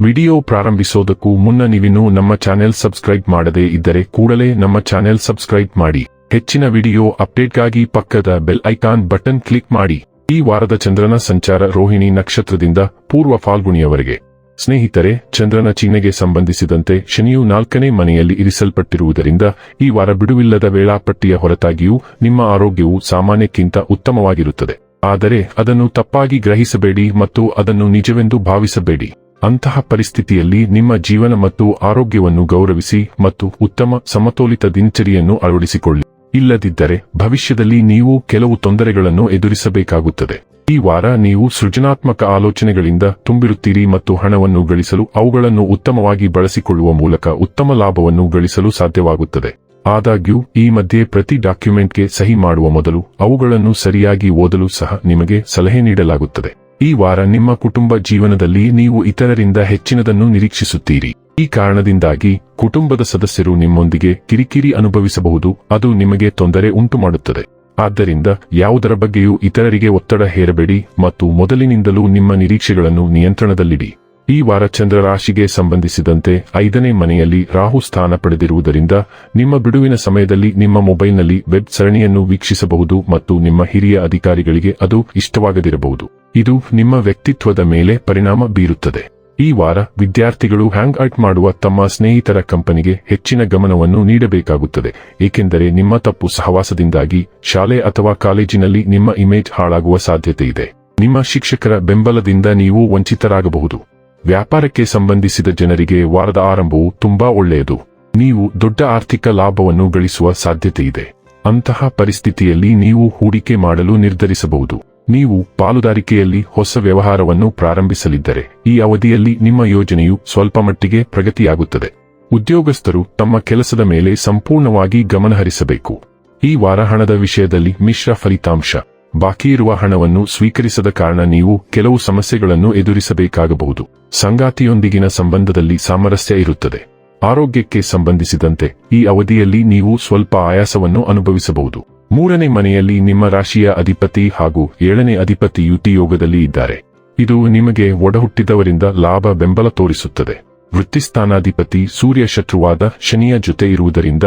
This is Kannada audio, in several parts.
ವಿಡಿಯೋ ಪ್ರಾರಂಭಿಸೋದಕ್ಕೂ ಮುನ್ನ ನೀವಿನ್ನೂ ನಮ್ಮ ಚಾನೆಲ್ ಸಬ್ಸ್ಕ್ರೈಬ್ ಮಾಡದೇ ಇದ್ದರೆ ಕೂಡಲೇ ನಮ್ಮ ಚಾನೆಲ್ ಸಬ್ಸ್ಕ್ರೈಬ್ ಮಾಡಿ. ಹೆಚ್ಚಿನ ವಿಡಿಯೋ ಅಪ್ಡೇಟ್ಗಾಗಿ ಪಕ್ಕದ ಬೆಲ್ ಐಕಾನ್ ಬಟನ್ ಕ್ಲಿಕ್ ಮಾಡಿ. ಈ ವಾರದ ಚಂದ್ರನ ಸಂಚಾರ ರೋಹಿಣಿ ನಕ್ಷತ್ರದಿಂದ ಪೂರ್ವ ಫಾಲ್ಗುಣಿಯವರೆಗೆ. ಸ್ನೇಹಿತರೆ, ಚಂದ್ರನ ಚಿಹ್ನೆಗೆ ಸಂಬಂಧಿಸಿದಂತೆ ಶನಿಯು ನಾಲ್ಕನೇ ಮನೆಯಲ್ಲಿ ಇರಿಸಲ್ಪಟ್ಟಿರುವುದರಿಂದ ಈ ವಾರ ಬಿಡುವಿಲ್ಲದ ವೇಳಾಪಟ್ಟಿಯ ಹೊರತಾಗಿಯೂ ನಿಮ್ಮ ಆರೋಗ್ಯವು ಸಾಮಾನ್ಯಕ್ಕಿಂತ ಉತ್ತಮವಾಗಿರುತ್ತದೆ. ಆದರೆ ಅದನ್ನು ತಪ್ಪಾಗಿ ಗ್ರಹಿಸಬೇಡಿ ಮತ್ತು ಅದನ್ನು ನಿಜವೆಂದು ಭಾವಿಸಬೇಡಿ. ಅಂತಹ ಪರಿಸ್ಥಿತಿಯಲ್ಲಿ ನಿಮ್ಮ ಜೀವನ ಮತ್ತು ಆರೋಗ್ಯವನ್ನು ಗೌರವಿಸಿ ಮತ್ತು ಉತ್ತಮ ಸಮತೋಲಿತ ದಿನಚರಿಯನ್ನು ಅಳವಡಿಸಿಕೊಳ್ಳಿ. ಇಲ್ಲದಿದ್ದರೆ ಭವಿಷ್ಯದಲ್ಲಿ ನೀವು ಕೆಲವು ತೊಂದರೆಗಳನ್ನು ಎದುರಿಸಬೇಕಾಗುತ್ತದೆ. ಈ ವಾರ ನೀವು ಸೃಜನಾತ್ಮಕ ಆಲೋಚನೆಗಳಿಂದ ತುಂಬಿರುತ್ತೀರಿ ಮತ್ತು ಹಣವನ್ನು ಗಳಿಸಲು ಅವುಗಳನ್ನು ಉತ್ತಮವಾಗಿ ಬಳಸಿಕೊಳ್ಳುವ ಮೂಲಕ ಉತ್ತಮ ಲಾಭವನ್ನು ಗಳಿಸಲು ಸಾಧ್ಯವಾಗುತ್ತದೆ. ಆದಾಗ್ಯೂ, ಈ ಮಧ್ಯೆ ಪ್ರತಿ ಡಾಕ್ಯುಮೆಂಟ್ಗೆ ಸಹಿ ಮಾಡುವ ಮೊದಲು ಅವುಗಳನ್ನು ಸರಿಯಾಗಿ ಓದಲು ಸಹ ನಿಮಗೆ ಸಲಹೆ ನೀಡಲಾಗುತ್ತದೆ. ಈ ವಾರ ನಿಮ್ಮ ಕುಟುಂಬ ಜೀವನದಲ್ಲಿ ನೀವು ಇತರರಿಂದ ಹೆಚ್ಚಿನದನ್ನು ನಿರೀಕ್ಷಿಸುತ್ತೀರಿ. ಈ ಕಾರಣದಿಂದಾಗಿ ಕುಟುಂಬದ ಸದಸ್ಯರು ನಿಮ್ಮೊಂದಿಗೆ ಕಿರಿಕಿರಿ ಅನುಭವಿಸಬಹುದು, ಅದು ನಿಮಗೆ ತೊಂದರೆ ಉಂಟುಮಾಡುತ್ತದೆ. ಆದ್ದರಿಂದ ಯಾವುದರ ಬಗ್ಗೆಯೂ ಇತರರಿಗೆ ಒತ್ತಡ ಹೇರಬೇಡಿ ಮತ್ತು ಮೊದಲಿನಿಂದಲೂ ನಿಮ್ಮ ನಿರೀಕ್ಷೆಗಳನ್ನು ನಿಯಂತ್ರಣದಲ್ಲಿಡಿ. ಈ ವಾರ ಚಂದ್ರ ರಾಶಿಗೆ ಸಂಬಂಧಿಸಿದಂತೆ ಐದನೇ ಮನೆಯಲ್ಲಿ ರಾಹು ಸ್ಥಾನ ಪಡೆದಿರುವುದರಿಂದ ನಿಮ್ಮ ಬಿಡುವಿನ ಸಮಯದಲ್ಲಿ ನಿಮ್ಮ ಮೊಬೈಲ್ನಲ್ಲಿ ವೆಬ್ ಸರಣಿಯನ್ನು ವೀಕ್ಷಿಸಬಹುದು ಮತ್ತು ನಿಮ್ಮ ಹಿರಿಯ ಅಧಿಕಾರಿಗಳಿಗೆ ಅದು ಇಷ್ಟವಾಗದಿರಬಹುದು. ಇದು ನಿಮ್ಮ ವ್ಯಕ್ತಿತ್ವದ ಮೇಲೆ ಪರಿಣಾಮ ಬೀರುತ್ತದೆ. ಈ ವಾರ ವಿದ್ಯಾರ್ಥಿಗಳು ಹ್ಯಾಂಗ್ ಔಟ್ ಮಾಡುವ ತಮ್ಮ ಸ್ನೇಹಿತರ ಕಂಪನಿಗೆ ಹೆಚ್ಚಿನ ಗಮನವನ್ನು ನೀಡಬೇಕಾಗುತ್ತದೆ, ಏಕೆಂದರೆ ನಿಮ್ಮ ತಪ್ಪು ಸಹವಾಸದಿಂದಾಗಿ ಶಾಲೆ ಅಥವಾ ಕಾಲೇಜಿನಲ್ಲಿ ನಿಮ್ಮ ಇಮೇಜ್ ಹಾಳಾಗುವ ಸಾಧ್ಯತೆ ಇದೆ. ನಿಮ್ಮ ಶಿಕ್ಷಕರ ಬೆಂಬಲದಿಂದ ನೀವು ವಂಚಿತರಾಗಬಹುದು. ವ್ಯಾಪಾರಕ್ಕೆ ಸಂಬಂಧಿಸಿದ ಜನರಿಗೆ ವಾರದ ಆರಂಭವು ತುಂಬಾ ಒಳ್ಳೆಯದು. ನೀವು ದೊಡ್ಡ ಆರ್ಥಿಕ ಲಾಭವನ್ನು ಗಳಿಸುವ ಸಾಧ್ಯತೆ ಇದೆ ಅಂತಹ ಪರಿಸ್ಥಿತಿಯಲ್ಲಿ ನೀವು ಹೂಡಿಕೆ ಮಾಡಲು ನಿರ್ಧರಿಸಬಹುದು. ನೀವು ಪಾಲುದಾರಿಕೆಯಲ್ಲಿ ಹೊಸ ವ್ಯವಹಾರವನ್ನು ಪ್ರಾರಂಭಿಸಲಿದ್ದರೆ ಈ ಅವಧಿಯಲ್ಲಿ ನಿಮ್ಮ ಯೋಜನೆಯು ಸ್ವಲ್ಪ ಮಟ್ಟಿಗೆ ಪ್ರಗತಿಯಾಗುತ್ತದೆ. ಉದ್ಯೋಗಸ್ಥರು ತಮ್ಮ ಕೆಲಸದ ಮೇಲೆ ಸಂಪೂರ್ಣವಾಗಿ ಗಮನಹರಿಸಬೇಕು. ಈ ವಾರ ಹಣದ ವಿಷಯದಲ್ಲಿ ಮಿಶ್ರ ಫಲಿತಾಂಶ. ಬಾಕಿ ಇರುವ ಹಣವನ್ನು ಸ್ವೀಕರಿಸದ ಕಾರಣ ನೀವು ಕೆಲವು ಸಮಸ್ಯೆಗಳನ್ನು ಎದುರಿಸಬೇಕಾಗಬಹುದು. ಸಂಗಾತಿಯೊಂದಿಗಿನ ಸಂಬಂಧದಲ್ಲಿ ಸಾಮರಸ್ಯ ಇರುತ್ತದೆ. ಆರೋಗ್ಯಕ್ಕೆ ಸಂಬಂಧಿಸಿದಂತೆ ಈ ಅವಧಿಯಲ್ಲಿ ನೀವು ಸ್ವಲ್ಪ ಆಯಾಸವನ್ನು ಅನುಭವಿಸಬಹುದು. ಮೂರನೇ ಮನೆಯಲ್ಲಿ ನಿಮ್ಮ ರಾಶಿಯ ಅಧಿಪತಿ ಹಾಗೂ ಏಳನೇ ಅಧಿಪತಿ ಯುತಿ ಯೋಗದಲ್ಲಿ ಇದ್ದಾರೆ. ಇದು ನಿಮಗೆ ಒಡಹುಟ್ಟಿದವರಿಂದ ಲಾಭ ಬೆಂಬಲ ತೋರಿಸುತ್ತದೆ. ವೃತ್ತಿಸ್ಥಾನಾಧಿಪತಿ ಸೂರ್ಯ ಶತ್ರುವಾದ ಶನಿಯ ಜೊತೆ ಇರುವುದರಿಂದ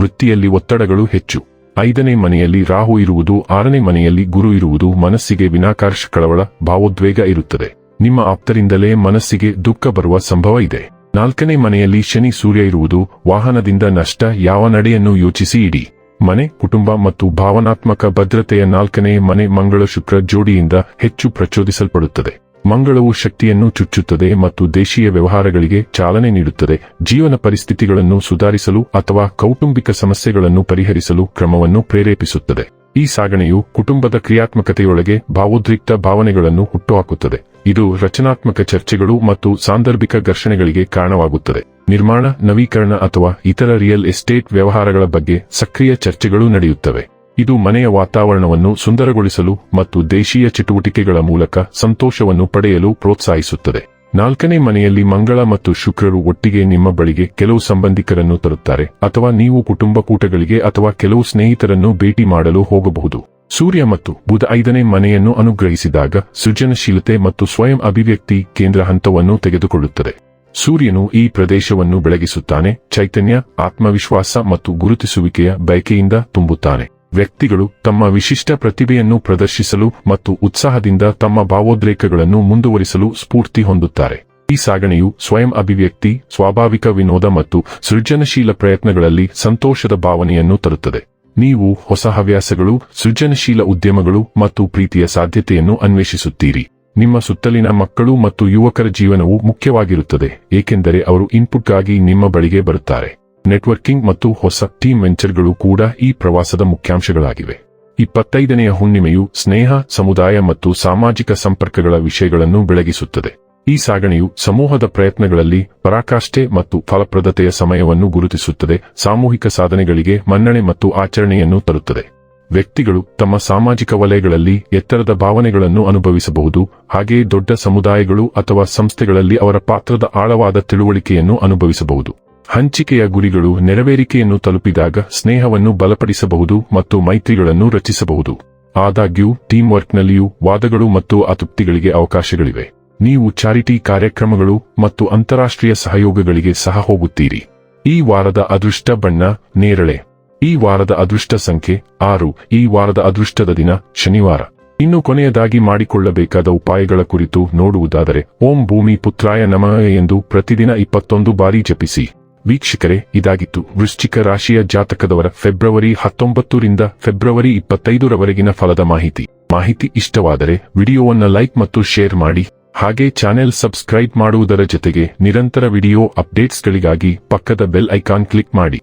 ವೃತ್ತಿಯಲ್ಲಿ ಒತ್ತಡಗಳು ಹೆಚ್ಚು. ಐದನೇ ಮನೆಯಲ್ಲಿ ರಾಹು ಇರುವುದು, ಆರನೇ ಮನೆಯಲ್ಲಿ ಗುರು ಇರುವುದು, ಮನಸ್ಸಿಗೆ ವಿನಾಕಾರ್ಷ ಕಳವಳ ಭಾವೋದ್ವೇಗ ಇರುತ್ತದೆ. ನಿಮ್ಮ ಆಪ್ತರಿಂದಲೇ ಮನಸ್ಸಿಗೆ ದುಃಖ ಬರುವ ಸಂಭವ ಇದೆ. ನಾಲ್ಕನೇ ಮನೆಯಲ್ಲಿ ಶನಿ ಸೂರ್ಯ ಇರುವುದು, ವಾಹನದಿಂದ ನಷ್ಟ, ಯಾವ ನಡೆಯನ್ನು ಯೋಚಿಸಿ ಇಡಿ. ಮನೆ, ಕುಟುಂಬ ಮತ್ತು ಭಾವನಾತ್ಮಕ ಭದ್ರತೆಯ ನಾಲ್ಕನೇ ಮನೆ ಮಂಗಳ ಶುಕ್ರ ಜೋಡಿಯಿಂದ ಹೆಚ್ಚು ಪ್ರಚೋದಿಸಲ್ಪಡುತ್ತದೆ. ಮಂಗಳವು ಶಕ್ತಿಯನ್ನು ಚುಚ್ಚುತ್ತದೆ ಮತ್ತು ದೇಶೀಯ ವ್ಯವಹಾರಗಳಿಗೆ ಚಾಲನೆ ನೀಡುತ್ತದೆ. ಜೀವನ ಪರಿಸ್ಥಿತಿಗಳನ್ನು ಸುಧಾರಿಸಲು ಅಥವಾ ಕೌಟುಂಬಿಕ ಸಮಸ್ಯೆಗಳನ್ನು ಪರಿಹರಿಸಲು ಕ್ರಮವನ್ನು ಪ್ರೇರೇಪಿಸುತ್ತದೆ. ಈ ಸಾಗಣೆಯು ಕುಟುಂಬದ ಕ್ರಿಯಾತ್ಮಕತೆಯೊಳಗೆ ಭಾವೋದ್ರಿಕ್ತ ಭಾವನೆಗಳನ್ನು ಹುಟ್ಟುಹಾಕುತ್ತದೆ. ಇದು ರಚನಾತ್ಮಕ ಚರ್ಚೆಗಳು ಮತ್ತು ಸಾಂದರ್ಭಿಕ ಘರ್ಷಣೆಗಳಿಗೆ ಕಾರಣವಾಗುತ್ತದೆ. ನಿರ್ಮಾಣ, ನವೀಕರಣ ಅಥವಾ ಇತರ ರಿಯಲ್ ಎಸ್ಟೇಟ್ ವ್ಯವಹಾರಗಳ ಬಗ್ಗೆ ಸಕ್ರಿಯ ಚರ್ಚೆಗಳು ನಡೆಯುತ್ತವೆ. ಇದು ಮನೆಯ ವಾತಾವರಣವನ್ನು ಸುಂದರಗೊಳಿಸಲು ಮತ್ತು ದೇಶೀಯ ಚಟುವಟಿಕೆಗಳ ಮೂಲಕ ಸಂತೋಷವನ್ನು ಪಡೆಯಲು ಪ್ರೋತ್ಸಾಹಿಸುತ್ತದೆ. ನಾಲ್ಕನೇ ಮನೆಯಲ್ಲಿ ಮಂಗಳ ಮತ್ತು ಶುಕ್ರರು ಒಟ್ಟಿಗೆ ನಿಮ್ಮ ಬಳಿಗೆ ಕೆಲವು ಸಂಬಂಧಿಕರನ್ನು ತರುತ್ತಾರೆ ಅಥವಾ ನೀವು ಕುಟುಂಬ ಕೂಟಗಳಿಗೆ ಅಥವಾ ಕೆಲವು ಸ್ನೇಹಿತರನ್ನು ಭೇಟಿ ಮಾಡಲು ಹೋಗಬಹುದು. ಸೂರ್ಯ ಮತ್ತು ಬುಧ ಐದನೇ ಮನೆಯನ್ನು ಅನುಗ್ರಹಿಸಿದಾಗ ಸೃಜನಶೀಲತೆ ಮತ್ತು ಸ್ವಯಂ ಅಭಿವ್ಯಕ್ತಿ ಕೇಂದ್ರ ಹಂತವನ್ನು ತೆಗೆದುಕೊಳ್ಳುತ್ತದೆ. ಸೂರ್ಯನು ಈ ಪ್ರದೇಶವನ್ನು ಬೆಳಗಿಸುತ್ತಾನೆ, ಚೈತನ್ಯ, ಆತ್ಮವಿಶ್ವಾಸ ಮತ್ತು ಗುರುತಿಸುವಿಕೆಯ ಬಯಕೆಯಿಂದ ತುಂಬುತ್ತಾನೆ. ವ್ಯಕ್ತಿಗಳು ತಮ್ಮ ವಿಶಿಷ್ಟ ಪ್ರತಿಭೆಯನ್ನು ಪ್ರದರ್ಶಿಸಲು ಮತ್ತು ಉತ್ಸಾಹದಿಂದ ತಮ್ಮ ಭಾವೋದ್ರೇಕಗಳನ್ನು ಮುಂದುವರಿಸಲು ಸ್ಫೂರ್ತಿ ಹೊಂದುತ್ತಾರೆ. ಈ ಸಾಗಣೆಯು ಸ್ವಯಂ ಅಭಿವ್ಯಕ್ತಿ, ಸ್ವಾಭಾವಿಕ ವಿನೋದ ಮತ್ತು ಸೃಜನಶೀಲ ಪ್ರಯತ್ನಗಳಲ್ಲಿ ಸಂತೋಷದ ಭಾವನೆಯನ್ನು ತರುತ್ತದೆ. ನೀವು ಹೊಸ ಹವ್ಯಾಸಗಳು, ಸೃಜನಶೀಲ ಉದ್ಯಮಗಳು ಮತ್ತು ಪ್ರೀತಿಯ ಸಾಧ್ಯತೆಯನ್ನು ಅನ್ವೇಷಿಸುತ್ತೀರಿ. ನಿಮ್ಮ ಸುತ್ತಲಿನ ಮಕ್ಕಳು ಮತ್ತು ಯುವಕರ ಜೀವನವು ಮುಖ್ಯವಾಗಿರುತ್ತದೆ, ಏಕೆಂದರೆ ಅವರು ಇನ್ಪುಟ್ಗಾಗಿ ನಿಮ್ಮ ಬಳಿಗೆ ಬರುತ್ತಾರೆ. ನೆಟ್ವರ್ಕಿಂಗ್ ಮತ್ತು ಹೊಸ ಟೀಮ್ ವೆಂಚರ್ಗಳು ಕೂಡ ಈ ಪ್ರವಾಸದ ಮುಖ್ಯಾಂಶಗಳಾಗಿವೆ. ಇಪ್ಪತ್ತೈದನೆಯ ಹುಣ್ಣಿಮೆಯು ಸ್ನೇಹ, ಸಮುದಾಯ ಮತ್ತು ಸಾಮಾಜಿಕ ಸಂಪರ್ಕಗಳ ವಿಷಯಗಳನ್ನು ಬೆಳಗಿಸುತ್ತದೆ. ಈ ಸಾಗಣೆಯು ಸಮೂಹದ ಪ್ರಯತ್ನಗಳಲ್ಲಿ ಪರಾಕಾಷ್ಠೆ ಮತ್ತು ಫಲಪ್ರದತೆಯ ಸಮಯವನ್ನು ಗುರುತಿಸುತ್ತದೆ, ಸಾಮೂಹಿಕ ಸಾಧನೆಗಳಿಗೆ ಮನ್ನಣೆ ಮತ್ತು ಆಚರಣೆಯನ್ನು ತರುತ್ತದೆ. ವ್ಯಕ್ತಿಗಳು ತಮ್ಮ ಸಾಮಾಜಿಕ ವಲಯಗಳಲ್ಲಿ ಎತ್ತರದ ಭಾವನೆಗಳನ್ನು ಅನುಭವಿಸಬಹುದು, ಹಾಗೆಯೇ ದೊಡ್ಡ ಸಮುದಾಯಗಳು ಅಥವಾ ಸಂಸ್ಥೆಗಳಲ್ಲಿ ಅವರ ಪಾತ್ರದ ಆಳವಾದ ತಿಳುವಳಿಕೆಯನ್ನು ಅನುಭವಿಸಬಹುದು. ಹಂಚಿಕೆಯ ಗುರಿಗಳು ನೆರವೇರಿಕೆಯನ್ನು ತಲುಪಿದಾಗ ಸ್ನೇಹವನ್ನು ಬಲಪಡಿಸಬಹುದು ಮತ್ತು ಮೈತ್ರಿಗಳನ್ನು ರಚಿಸಬಹುದು. ಆದಾಗ್ಯೂ ಟೀಮ್ ವರ್ಕ್ನಲ್ಲಿಯೂ ವಾದಗಳು ಮತ್ತು ಅತೃಪ್ತಿಗಳಿಗೆ ಅವಕಾಶಗಳಿವೆ. ನೀವು ಚಾರಿಟಿ ಕಾರ್ಯಕ್ರಮಗಳು ಮತ್ತು ಅಂತಾರಾಷ್ಟ್ರೀಯ ಸಹಯೋಗಗಳಿಗೆ ಸಹ ಹೋಗುತ್ತೀರಿ. ಈ ವಾರದ ಅದೃಷ್ಟ ಬಣ್ಣ, ನೇರಳೆ. ಈ ವಾರದ ಅದೃಷ್ಟ ಸಂಖ್ಯೆ, ಆರು. ಈ ವಾರದ ಅದೃಷ್ಟದ ದಿನ, ಶನಿವಾರ. ಇನ್ನು ಕೊನೆಯದಾಗಿ ಮಾಡಿಕೊಳ್ಳಬೇಕಾದ ಉಪಾಯಗಳ ಕುರಿತು ನೋಡುವುದಾದರೆ, ಓಂ ಭೂಮಿ ಪುತ್ರಾಯ ನಮಃ ಎಂದು ಪ್ರತಿದಿನ ಇಪ್ಪತ್ತೊಂದು ಬಾರಿ ಜಪಿಸಿ. ವೀಕ್ಷಕರೇ, ಇದಾಗಿತ್ತು. ವೃಶ್ಚಿಕ ರಾಶಿಯ ಜಾತಕದವರ ಫೆಬ್ರವರಿ ಹತ್ತೊಂಬತ್ತರಿಂದ ಫೆಬ್ರವರಿ ಇಪ್ಪತ್ತೈದರವರೆಗಿನ ಫಲದ ಮಾಹಿತಿ. ಮಾಹಿತಿ ಇಷ್ಟವಾದರೆ ವಿಡಿಯೋವನ್ನು ಲೈಕ್ ಮತ್ತು ಶೇರ್ ಮಾಡಿ. ಹಾಗೆ ಚಾನೆಲ್ ಸಬ್ಸ್ಕ್ರೈಬ್ ಮಾಡುವುದರ ಜೊತೆಗೆ ನಿರಂತರ ವಿಡಿಯೋ ಅಪ್ಡೇಟ್ಸ್ಗಳಿಗಾಗಿ ಪಕ್ಕದ ಬೆಲ್ ಐಕಾನ್ ಕ್ಲಿಕ್ ಮಾಡಿ.